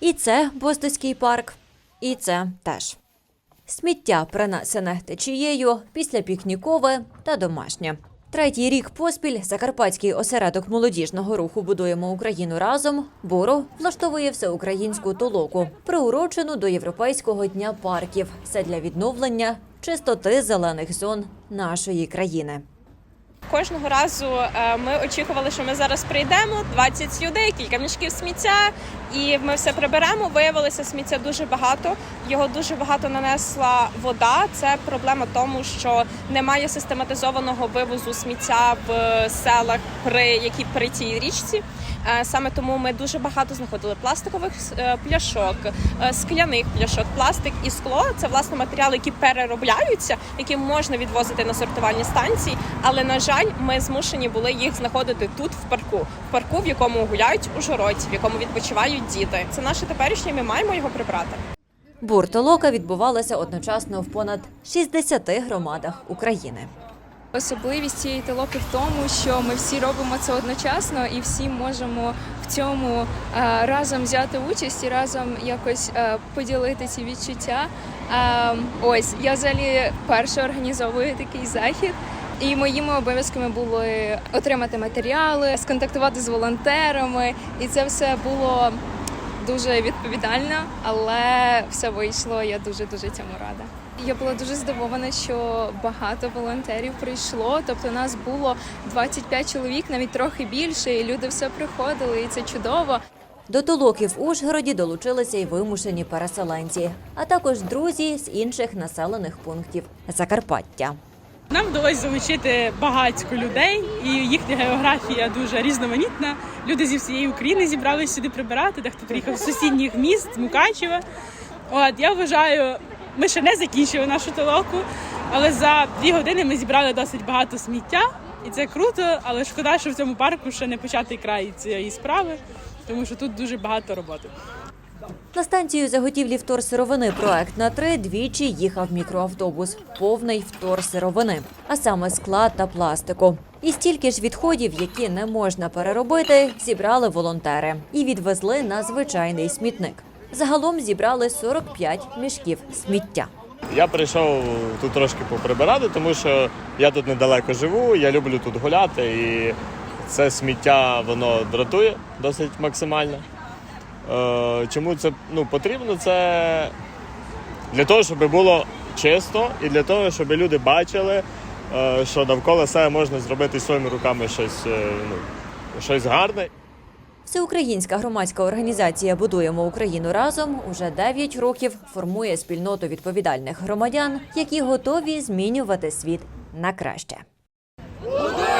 І це Боздоський парк, і це теж. Сміття принесене течією, після пікнікове та домашнє. Третій рік поспіль Закарпатський осередок молодіжного руху Будуємо Україну разом Боро влаштовує всеукраїнську толоку, приурочену до Європейського дня парків. Все для відновлення чистоти зелених зон нашої країни. Кожного разу е, ми очікували, що ми зараз прийдемо 20 людей, кілька мішків сміття, і ми все приберемо. Виявилося сміття дуже багато. Його дуже багато нанесла вода. Це проблема тому, що немає систематизованого вивозу сміття в селах, при які при цій річці. Е, Саме тому ми дуже багато знаходили пластикових е, пляшок, скляних пляшок, пластик і скло це власне матеріали, які переробляються, які можна відвозити на сортувальні станції. Але на жаль, ми змушені були їх знаходити тут, в парку, в парку, в якому гуляють ужгородці, в якому відпочивають діти. Це наше теперішнє. Ми маємо його прибрати. Буртолока відбувалася одночасно в понад 60 громадах України. Особливість цієї толоки в тому, що ми всі робимо це одночасно і всі можемо в цьому е, разом взяти участь і разом якось е, поділити ці відчуття. Е, ось я взагалі перше організовую такий захід. І моїми обов'язками були отримати матеріали, сконтактувати з волонтерами, і це все було дуже відповідально, але все вийшло. Я дуже дуже цьому рада. Я була дуже здивована, що багато волонтерів прийшло. Тобто нас було 25 чоловік, навіть трохи більше, і люди все приходили, і це чудово. До толоки в Ужгороді долучилися й вимушені переселенці, а також друзі з інших населених пунктів Закарпаття. Нам вдалося залучити багатько людей, і їхня географія дуже різноманітна. Люди зі всієї України зібралися сюди прибирати, дехто приїхав з сусідніх міст, з Мукачева. От я вважаю, ми ще не закінчили нашу толоку, але за дві години ми зібрали досить багато сміття, і це круто. Але шкода, що в цьому парку ще не початий край цієї справи, тому що тут дуже багато роботи. На станцію заготівлі вторсировини проект на три двічі їхав мікроавтобус, повний вторсировини, а саме склад та пластику. І стільки ж відходів, які не можна переробити, зібрали волонтери і відвезли на звичайний смітник. Загалом зібрали 45 мішків сміття. Я прийшов тут трошки поприбирати, тому що я тут недалеко живу, я люблю тут гуляти, і це сміття воно дратує досить максимально. Е, чому це ну, потрібно? Це для того, щоб було чисто, і для того, щоб люди бачили, е, що навколо себе можна зробити своїми руками щось, е, ну, щось гарне. Всеукраїнська громадська організація Будуємо Україну разом уже 9 років формує спільноту відповідальних громадян, які готові змінювати світ на краще. Будуємо